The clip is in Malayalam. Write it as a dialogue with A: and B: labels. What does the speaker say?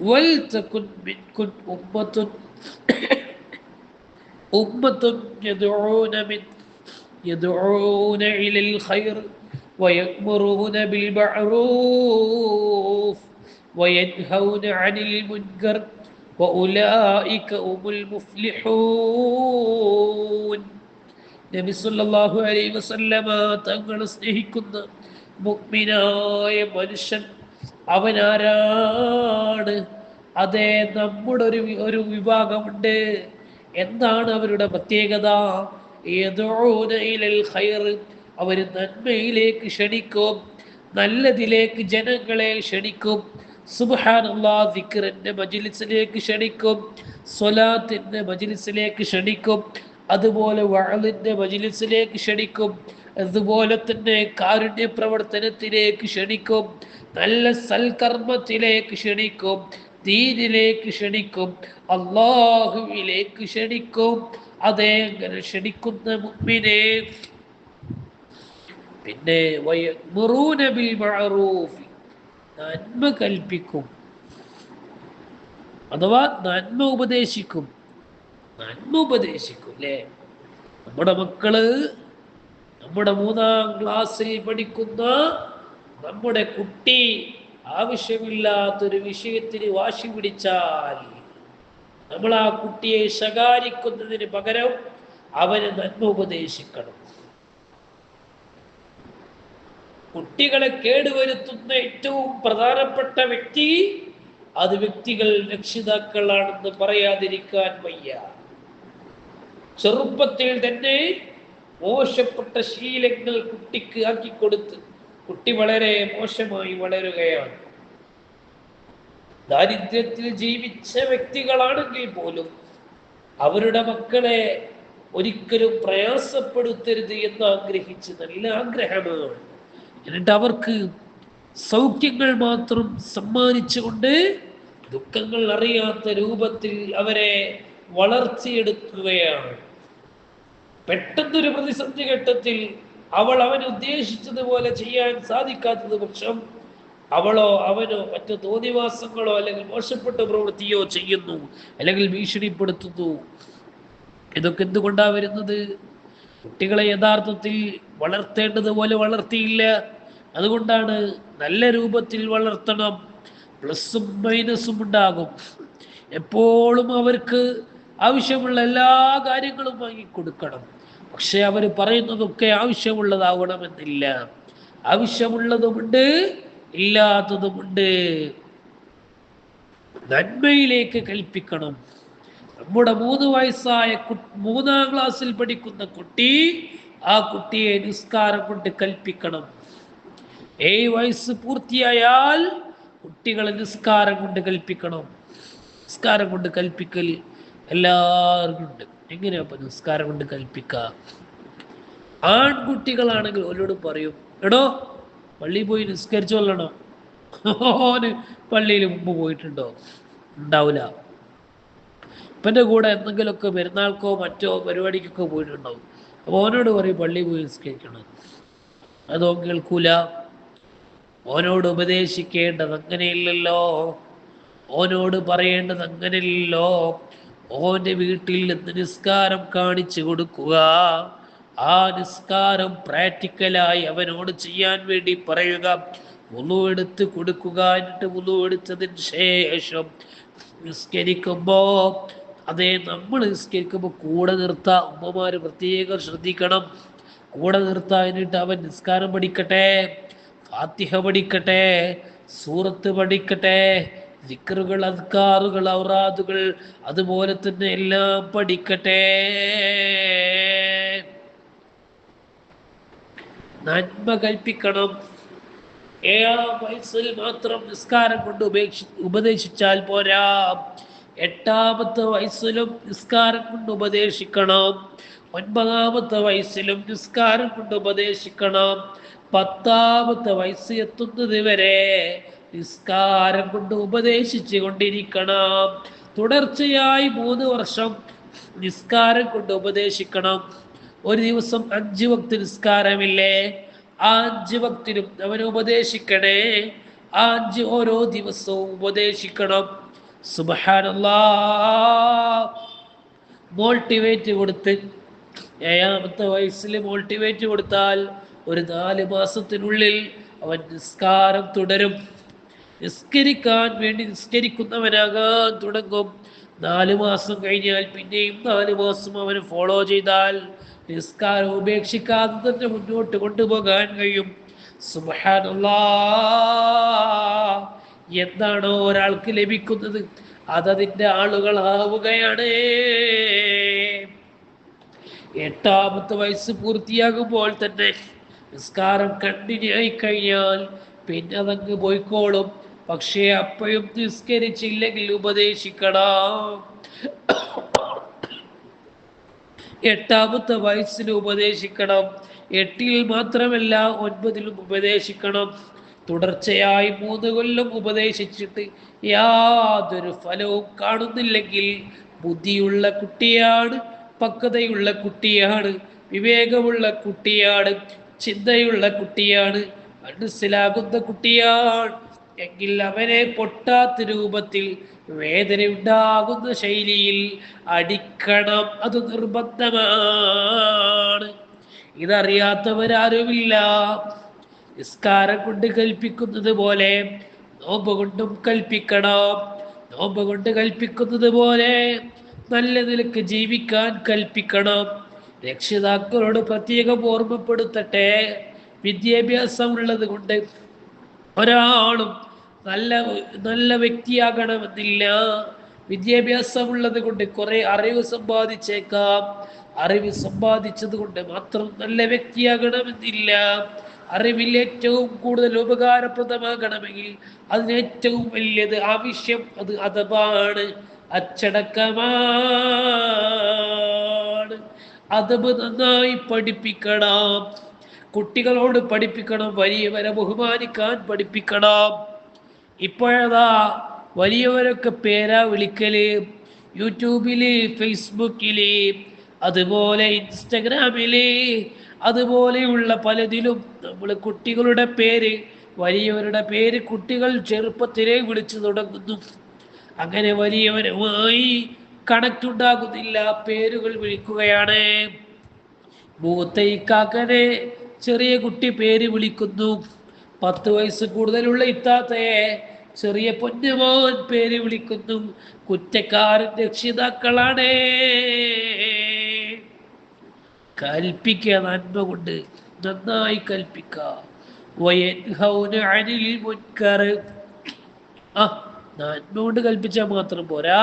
A: വൽതകുൻ മിൻകുൻ ഉമ്മത്തുൻ ഉമ്മത്തുൻ യദഊന മിൻ യദഊന ഇലൽ ഖൈർ ويأمرون بالمعروف وينهون عن المنكر وأولئك هم المفلحون നബി സല്ലല്ലാഹു അലൈഹി വസല്ലമ തങ്ങളെ സ്നേഹിക്കുന്ന മുഗ്മിനായ മനുഷ്യൻ അവനാരാണ്? അതെ നമ്മുടെ ഒരു ഒരു വിഭാഗമുണ്ട്. എന്താണ് അവരുടെ പ്രത്യേകത? അവർ നന്മയിലേക്ക് ക്ഷണിക്കും നല്ലതിലേക്ക് ജനങ്ങളെ ക്ഷണിക്കും. സുബ്ഹാനല്ലാ ദിക്റിന്റെ മജ്ലിസിലേക്ക് ക്ഷണിക്കും സ്വലാത്തിന്റെ മജിലിസിലേക്ക് ക്ഷണിക്കും. അതുപോലെ വഅലിന്റെ മജിലിസിലേക്ക് ക്ഷണിക്കും. അതുപോലെ തന്നെ കാരുണ്യ പ്രവർത്തനത്തിലേക്ക് ക്ഷണിക്കും. നല്ല സൽക്കർമ്മത്തിലേക്ക് ക്ഷണിക്കും. ദീനിലേക്ക് ക്ഷണിക്കും. അള്ളാഹുവിലേക്ക് ക്ഷണിക്കും. അതേ ക്ഷണിക്കുന്ന മുമ്പിനെ പിന്നെ നന്മ കൽപ്പിക്കും. അഥവാ നന്മ ഉപദേശിക്കും. നന്മ ഉപദേശിക്കും അല്ലേ? നമ്മുടെ മക്കൾ നമ്മുടെ മൂന്നാം ക്ലാസ്സിൽ പഠിക്കുന്ന നമ്മുടെ കുട്ടി ആവശ്യമില്ലാത്തൊരു വിഷയത്തിന് വാശി പിടിച്ചാൽ നമ്മൾ ആ കുട്ടിയെ ശകാരിക്കുന്നതിന് പകരം അവന് നന്മ ഉപദേശിക്കണം. കുട്ടികളെ കേടുവരുത്തുന്ന ഏറ്റവും പ്രധാനപ്പെട്ട വ്യക്തി അത് വ്യക്തികൾ രക്ഷിതാക്കളാണെന്ന് പറയാതിരിക്കാൻ വയ്യ. ചെറുപ്പത്തിൽ തന്നെ മോശപ്പെട്ട ശീലങ്ങൾ കുട്ടിക്ക് ആക്കിക്കൊടുത്ത് കുട്ടി വളരെ മോശമായി വളരുകയാണ്. ദാരിദ്ര്യത്തിൽ ജീവിച്ച വ്യക്തികളാണെങ്കിൽ പോലും അവരുടെ മക്കളെ ഒരിക്കലും പ്രയാസപ്പെടുത്തരുത് എന്ന് ആഗ്രഹിച്ച് നല്ല ആഗ്രഹമാണ്. എന്നിട്ട് അവർക്ക് സൗഖ്യങ്ങൾ മാത്രം സമ്മാനിച്ചുകൊണ്ട് ദുഃഖങ്ങൾ അറിയാത്ത രൂപത്തിൽ അവരെ വളർത്തിയെടുക്കുകയാണ്. പെട്ടെന്നൊരു പ്രതിസന്ധി ഘട്ടത്തിൽ അവൾ അവൻ ഉദ്ദേശിച്ചതുപോലെ ചെയ്യാൻ സാധിക്കാത്തത് പക്ഷം അവളോ അവനോ മറ്റു തോന്നിവാസങ്ങളോ അല്ലെങ്കിൽ മോശപ്പെട്ട പ്രവൃത്തിയോ ചെയ്യുന്നു അല്ലെങ്കിൽ ഭീഷണിപ്പെടുത്തുന്നു. ഇതൊക്കെ എന്തുകൊണ്ടാ വരുന്നത്? കുട്ടികളെ യഥാർത്ഥത്തിൽ വളർത്തേണ്ടതുപോലെ വളർത്തിയില്ല. അതുകൊണ്ടാണ് നല്ല രൂപത്തിൽ വളർത്തണം. പ്ലസും മൈനസും ഉണ്ടാകും. എപ്പോഴും അവർക്ക് ആവശ്യമുള്ള എല്ലാ കാര്യങ്ങളും വാങ്ങിക്കൊടുക്കണം. പക്ഷെ അവർ പറയുന്നതൊക്കെ ആവശ്യമുള്ളതാവണമെന്നില്ല. ആവശ്യമുള്ളതുമുണ്ട് ഇല്ലാത്തതുമുണ്ട്. നന്മയിലേക്ക് കൽപ്പിക്കണം. നമ്മുടെ മൂന്ന് വയസ്സായ മൂന്നാം ക്ലാസ്സിൽ പഠിക്കുന്ന കുട്ടി ആ കുട്ടിയെ നിസ്കാരം കൊണ്ട് കൽപ്പിക്കണം. ഏഴ് വയസ്സ് പൂർത്തിയായാൽ കുട്ടികളെ നിസ്കാരം കൊണ്ട് കൽപ്പിക്കണം. നിസ്കാരം കൊണ്ട് കൽപ്പിക്കൽ എല്ലാവർക്കും ഉണ്ട്. എങ്ങനെയാ അപ്പൊ നിസ്കാരം കൊണ്ട് കൽപ്പിക്കുക ആൺകുട്ടികളാണെങ്കിൽ ഓരോട് പറയും എടോ പള്ളിയിൽ പോയി നിസ്കരിച്ചു കൊല്ലണോ? ഓന് പള്ളിയിൽ മുമ്പ് പോയിട്ടുണ്ടോ? ഉണ്ടാവില്ല ഇപ്പന്റെ കൂടെ എന്തെങ്കിലുമൊക്കെ പെരുന്നാൾക്കോ മറ്റോ പരിപാടിക്കൊക്കെ പോയിട്ടുണ്ടാവും. അപ്പോൾ ഓനോട് പറയും പള്ളിയിൽ പോയി നിസ്കരിക്കണം. അതോ കേൾക്കൂല. ഓനോട് ഉപദേശിക്കേണ്ടത് അങ്ങനെയില്ലല്ലോ. ഓനോട് പറയേണ്ടത് അങ്ങനെയില്ലല്ലോ. ഓന്റെ വീട്ടിൽ നിന്ന് നിസ്കാരം കാണിച്ചു കൊടുക്കുക. ആ നിസ്കാരം പ്രാക്ടിക്കലായി അവനോട് ചെയ്യാൻ വേണ്ടി പറയുക. മുളു എടുത്ത് കൊടുക്കുക എന്നിട്ട് മുളു എടുത്തതിന് ശേഷം നിസ്കരിക്കുമ്പോ അതെ നമ്മൾ നിസ്കരിക്കുമ്പോൾ കൂടെ നിർത്താം. ഉമ്മമാര് പ്രത്യേകം ശ്രദ്ധിക്കണം. കൂടെ നിർത്താൻ എന്നിട്ട് അവൻ നിസ്കാരം പഠിക്കട്ടെ ഫാത്തിഹ പഠിക്കട്ടെ സൂറത്ത് പഠിക്കട്ടെ ദിക്റുകൾ അദ്കാറുകൾ ഔറാദുകൾ അതുപോലെ തന്നെ എല്ലാം പഠിക്കട്ടെ. നന്മ കൽപ്പിക്കണം. ഏഴാം വയസ്സിൽ മാത്രം നിസ്കാരം കൊണ്ട് ഉപേക്ഷി ഉപദേശിച്ചാൽ പോരാ. എട്ടാമത്തെ വയസ്സിലും നിസ്കാരം കൊണ്ട് ഉപദേശിക്കണം. ഒൻപതാമത്തെ വയസ്സിലും നിസ്കാരം കൊണ്ട് ഉപദേശിക്കണം. പത്താമത്തെ വയസ്സ് എത്തുന്നത് വരെ നിസ്കാരം കൊണ്ട് ഉപദേശിച്ചു കൊണ്ടിരിക്കണം. തുടർച്ചയായി മൂന്ന് വർഷം നിസ്കാരം കൊണ്ട് ഉപദേശിക്കണം. ഒരു ദിവസം അഞ്ചു വക്ത് നിസ്കാരമില്ലേ? ആ അഞ്ചു വക്തിനും അവൻ ഉപദേശിക്കണേ. ആ അഞ്ച് ഓരോ ദിവസവും ഉപദേശിക്കണം. സുബഹാനല്ലാ മോട്ടിവേറ്റ് കൊടുത്ത് ഏഴാമത്തെ വയസ്സിൽ മോട്ടിവേറ്റ് കൊടുത്താൽ ഒരു നാല് മാസത്തിനുള്ളിൽ അവൻ നിസ്കാരം തുടരും. നിസ്കരിക്കാൻ വേണ്ടി നിസ്കരിക്കുന്നവനാകാൻ തുടങ്ങും. നാല് മാസം കഴിഞ്ഞാൽ പിന്നെയും നാല് മാസം അവന് ഫോളോ ചെയ്താൽ നിസ്കാരം ഉപേക്ഷിക്കാതെ തന്നെ മുന്നോട്ട് കൊണ്ടുപോകാൻ കഴിയും. സുബ്ഹാനല്ലാ എന്താണോ ഒരാൾക്ക് ലഭിക്കുന്നത് അതതിന്റെ ആളുകളാവുകയാണ്. എട്ടാമത്തെ വയസ്സ് പൂർത്തിയാകുമ്പോൾ തന്നെ നിസ്കാരം കണ്ടിന്യൂ ആയി കഴിഞ്ഞാൽ പിന്നെ അതങ്ങ് പോയിക്കോളും. പക്ഷേ അപ്പോഴും നിസ്കരിച്ചില്ലെങ്കിൽ ഉപദേശിക്കണം എട്ടാമത്തെ വയസ്സിൽ ഉപദേശിക്കണം. എട്ടിൽ മാത്രമല്ല ഒൻപതിലും ഉപദേശിക്കണം. തുടർച്ചയായി മൂന്ന് കൊല്ലം ഉപദേശിച്ചിട്ട് യാതൊരു ഫലവും കാണുന്നില്ലെങ്കിൽ ബുദ്ധിയുള്ള കുട്ടിയാണ് പക്വതയുള്ള കുട്ടിയാണ് വിവേകമുള്ള കുട്ടിയാണ് ചിന്തയുള്ള കുട്ടിയാണ് മനസ്സിലാകുന്ന കുട്ടിയാണ്. എങ്കിൽ അവനെ പൊട്ടാത്ത രൂപത്തിൽ വേദന ഉണ്ടാകുന്ന ശൈലിയിൽ അടിക്കണം. അത് നിർബന്ധമാണ്. ഇതറിയാത്തവരാരുമില്ല. നിസ്കാരം കൊണ്ട് കൽപ്പിക്കുന്നത് പോലെ നോമ്പ് കൊണ്ടും കൽപ്പിക്കണം. നോമ്പ് കൊണ്ട് കൽപ്പിക്കുന്നത് പോലെ നല്ല നിലയ്ക്ക് ജീവിക്കാൻ കൽപ്പിക്കണം. രക്ഷിതാക്കളോട് പ്രത്യേകം ഓർമ്മപ്പെടുത്തട്ടെ. വിദ്യാഭ്യാസം ഉള്ളത് കൊണ്ട് ഒരാളും നല്ല നല്ല വ്യക്തിയാകണമെന്നില്ല. വിദ്യാഭ്യാസമുള്ളത് കൊണ്ട് കുറെ അറിവ് സമ്പാദിച്ചേക്കാം. അറിവ് സമ്പാദിച്ചത് കൊണ്ട് മാത്രം നല്ല വ്യക്തിയാകണമെന്നില്ല. അറിവിൽ ഏറ്റവും കൂടുതൽ ഉപകാരപ്രദമാകണമെങ്കിൽ അതിന് ഏറ്റവും വലിയത് ആവശ്യം അത് അഥവാണ് അച്ചടക്കമാണ്. അതബ് നന്നായി പഠിപ്പിക്കണം. കുട്ടികളോട് പഠിപ്പിക്കണം. വലിയവരെ ബഹുമാനിക്കാൻ പഠിപ്പിക്കണം. ഇപ്പോഴതാ വലിയവരൊക്കെ പേരാ വിളിക്കൽ. യൂട്യൂബിൽ ഫേസ്ബുക്കിൽ അതുപോലെ ഇൻസ്റ്റഗ്രാമിൽ അതുപോലെയുള്ള പലതിലും നമ്മൾ കുട്ടികളുടെ പേര് വലിയവരുടെ പേര് കുട്ടികൾ ചെറുപ്പത്തിലേ വിളിച്ചു തുടങ്ങുന്നു. അങ്ങനെ വലിയവരുമായി കണക്ട് ഉണ്ടാകുന്നില്ല പേരുകൾ വിളിക്കുകയാണ്. മൂത്തയിക്കാക്കനെ ചെറിയ കുട്ടി പേര് വിളിക്കുന്നു. പത്ത് വയസ്സ് കൂടുതലുള്ള ഇത്താത്തയെ ചെറിയ പൊന്നുമോൻ പേര് വിളിക്കുന്നു. കുറ്റക്കാരൻ രക്ഷിതാക്കളാണ്. കൽപ്പിക്കുക നന്മ കൊണ്ട് നന്നായി കൽപ്പിക്കുക നന്മ കൊണ്ട് കൽപ്പിച്ചാൽ മാത്രം പോരാ.